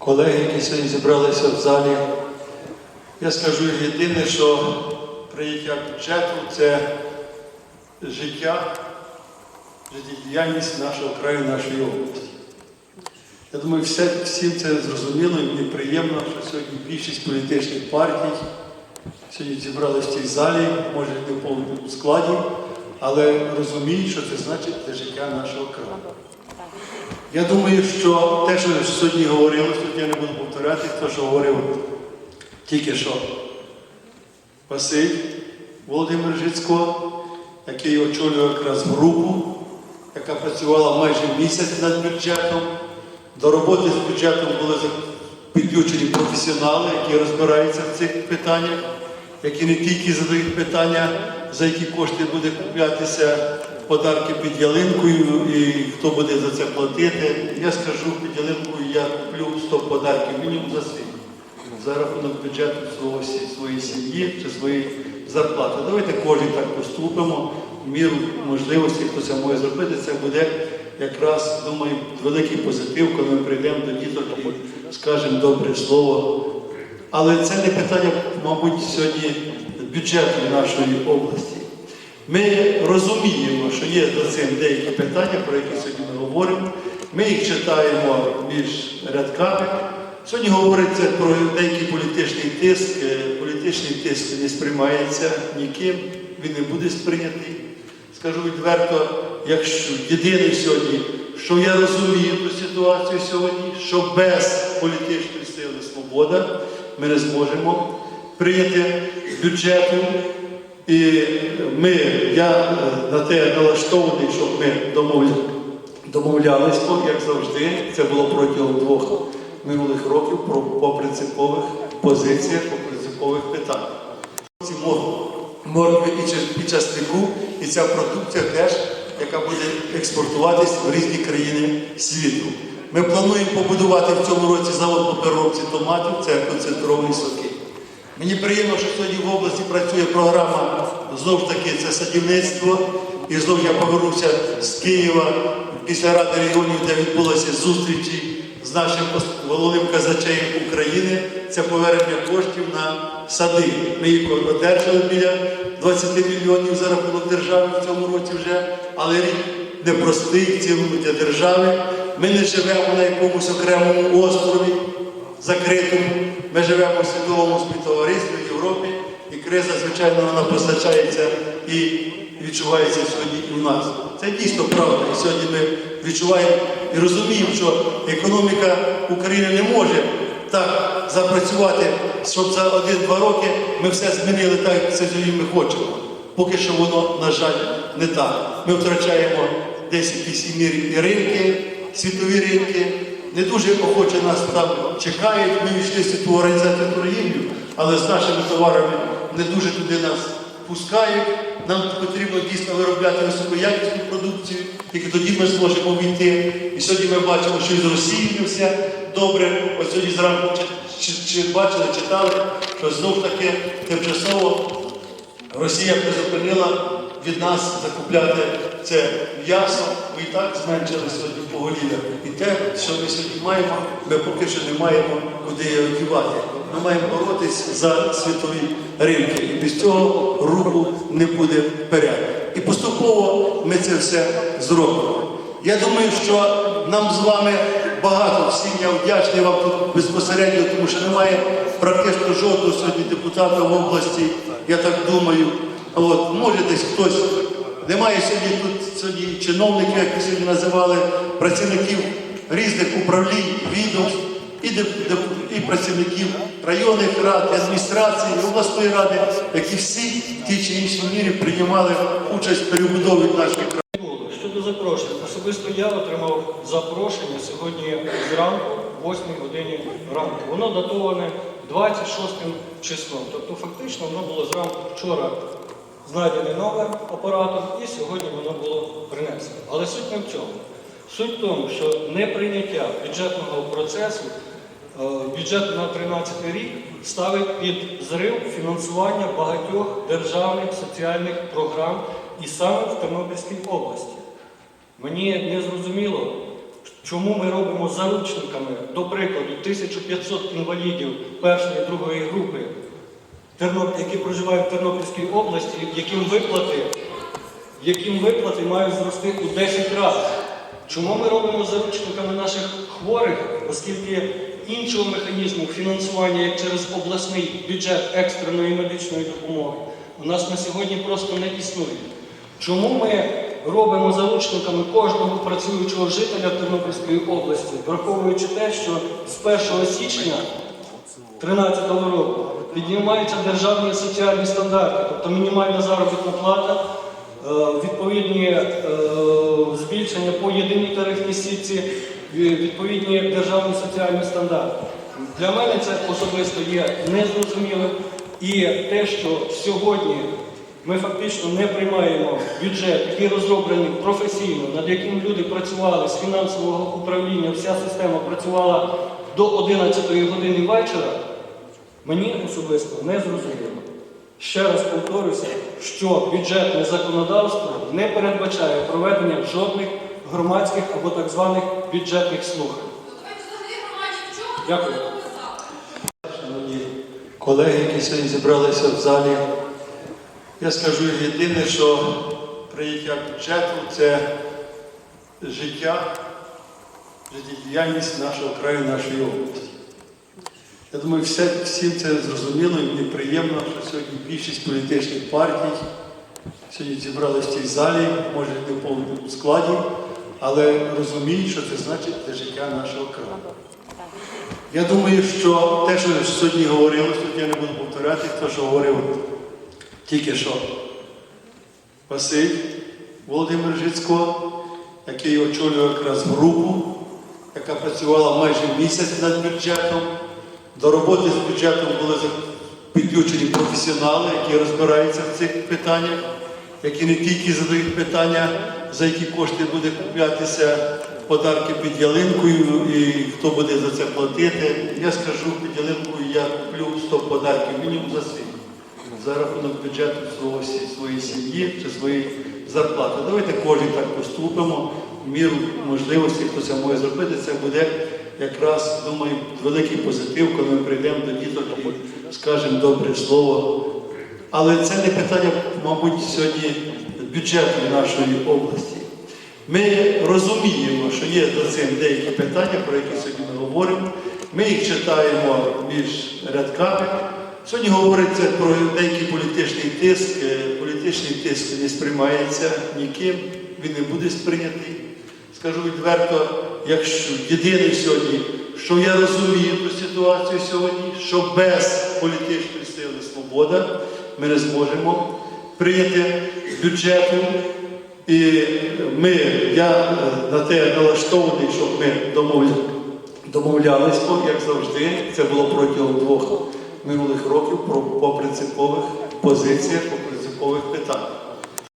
колеги, які сьогодні зібралися в залі. Я скажу єдине, що прийняття бюджету це життя, життєдіяльність нашого краю, нашої області. Я думаю, все, всім це зрозуміло і мені приємно, що сьогодні більшість політичних партій сьогодні зібралися в цій залі, може не в повному складі, але розуміють, що це значить для життя нашого краю. Я думаю, що те, що сьогодні говорилось, тут я не буду повторяти, те, що говорив тільки що Василь Володимир Жицько, який очолював якраз групу, яка працювала майже місяць над бюджетом. До роботи з бюджетом були підключені професіонали, які розбираються в цих питаннях, які не тільки задають питання, за які кошти буде куплятися подарки під ялинкою і хто буде за це платити. Я скажу, під ялинкою я куплю 100 подарків мінімум за свій за рахунок бюджету свого, своєї сім'ї чи своєї зарплати. Давайте кожен так поступимо, міру можливості, хто це може зробити, це буде якраз, думаю, великий позитив, коли ми прийдемо до діток і скажемо добре слово. Але це не питання, мабуть, сьогодні бюджету нашої області. Ми розуміємо, що є за цим деякі питання, про які сьогодні ми говоримо. Ми їх читаємо між рядками. Сьогодні говориться про деякий політичний тиск. Е, Політичний тиск не сприймається ніким, він не буде сприйнятий. Скажу відверто, якщо єдине сьогодні, що я розумію ту ситуацію сьогодні, що без політичної сили свобода ми не зможемо прийняти бюджету. І ми, я е, на те налаштований, щоб ми домовля- домовлялись, як завжди, це було протягом двох минулих років про, по принципових позиціях, по принципових питаннях. Ці моркви і ча- і часнику, і ця продукція теж, яка буде експортуватись в різні країни світу. Ми плануємо побудувати в цьому році завод по переробці томатів, це концентровані соки. Мені приємно, що сьогодні в області працює програма знову ж таки це садівництво. І знову я повернувся з Києва після Ради регіонів, де відбулися зустрічі з нашим головним казачеєм України. Це повернення коштів на сади. Ми їх одержали біля 20 мільйонів за рахунок держави в цьому році вже, але рік непростий в цілому для держави. Ми не живемо на якомусь окремому острові закритому. Ми живемо в світовому співтоваристві в Європі, і криза, звичайно, вона постачається і відчувається сьогодні і в нас. Це дійсно правда. І сьогодні ми відчуваємо і розуміємо, що економіка України не може так запрацювати, щоб за один-два роки ми все змінили так, як це сьогодні ми хочемо. Поки що воно, на жаль, не так. Ми втрачаємо десь якісь мірі і ринки, світові ринки. Не дуже охоче нас там чекають. Ми війшли в світову організацію торгівлю, але з нашими товарами не дуже туди нас пускають. Нам потрібно дійсно виробляти високоякісну продукцію, тільки тоді ми зможемо війти. І сьогодні ми бачимо, що і з Росією все добре. Ось сьогодні зранку чи, чи, чи бачили, читали, що знову ж таки тимчасово Росія призупинила від нас закупляти це м'ясо, ми і так зменшили сьогодні поголів'я. І те, що ми сьогодні маємо, ми поки що не маємо куди його дівати. Ми маємо боротись за світові ринки. І без цього руху не буде вперед. І поступово ми це все зробимо. Я думаю, що нам з вами багато всім я вдячний вам тут безпосередньо, тому що немає практично жодного сьогодні депутата в області, я так думаю. От, може десь хтось. Немає сьогодні тут сьогодні чиновників, як сьогодні називали, працівників різних управлінь, відомств, і, і працівників районних рад, адміністрації, обласної ради, які всі в тій чи іншій мірі приймали участь в перебудові нашої країни. Щодо запрошень, особисто я отримав запрошення сьогодні зранку, в 8 годині ранку. Воно датоване 26 числом. Тобто фактично воно було зранку вчора знайдений номер оператор і сьогодні воно було принесено. Але суть не в цьому. Суть в тому, що неприйняття бюджетного процесу е, бюджету на 13 рік ставить під зрив фінансування багатьох державних соціальних програм і саме в Тернопільській області. Мені не зрозуміло, Чому ми робимо заручниками, до прикладу, 1500 інвалідів першої і другої групи, які проживають в Тернопільській області, яким виплати, яким виплати мають зрости у 10 разів? Чому ми робимо заручниками наших хворих, оскільки іншого механізму фінансування, як через обласний бюджет екстреної медичної допомоги, у нас на сьогодні просто не існує? Чому ми робимо заручниками кожного працюючого жителя Тернопільської області, враховуючи те, що з 1 січня 2013 року піднімаються державні соціальні стандарти, тобто мінімальна заробітна плата, відповідні е, збільшення по єдиній тарифній сітці, відповідні державні соціальні стандарти. Для мене це особисто є незрозумілим. І те, що сьогодні ми фактично не приймаємо бюджет, який розроблений професійно, над яким люди працювали з фінансового управління, вся система працювала до 11 години вечора, мені особисто не зрозуміло. Ще раз повторюся, що бюджетне законодавство не передбачає проведення жодних громадських або так званих бюджетних слухань. Дякую. Шановні колеги, які сьогодні зібралися в залі, я скажу єдине, що прийняття бюджету це життя, життєдіяльність нашого краю, нашої області. Я думаю, все, всім це зрозуміло і мені приємно, що сьогодні більшість політичних партій сьогодні зібралися в цій залі, може не в повному складі, але розуміють, що це значить для життя нашого краю. Я думаю, що те, що сьогодні говорилось, тут я не буду повторяти, те, що говорив тільки що Василь Володимир Жицько, який очолював якраз групу, яка працювала майже місяць над бюджетом. До роботи з бюджетом були підключені професіонали, які розбираються в цих питаннях, які не тільки задають питання, за які кошти буде куплятися подарки під ялинкою і хто буде за це платити. Я скажу, під ялинкою я куплю 100 подарків мінімум за свій. За рахунок бюджету свого, своєї сім'ї чи своєї зарплати. Давайте кожен так поступимо, міру можливості, хто це може зробити, це буде якраз, думаю, великий позитив, коли ми прийдемо до діток і скажемо добре слово. Але це не питання, мабуть, сьогодні бюджету нашої області. Ми розуміємо, що є за цим деякі питання, про які сьогодні ми говоримо. Ми їх читаємо між рядками. Сьогодні говориться про деякий політичний тиск. Е, Політичний тиск не сприймається ніким, він не буде сприйнятий. Скажу відверто, якщо єдине сьогодні, що я розумію ту ситуацію сьогодні, що без політичної сили свобода ми не зможемо прийняти бюджету. І ми, я е, на те налаштований, щоб ми домовля- домовлялись, бо, як завжди, це було протягом двох минулих років про- по принципових позиціях, по принципових питаннях.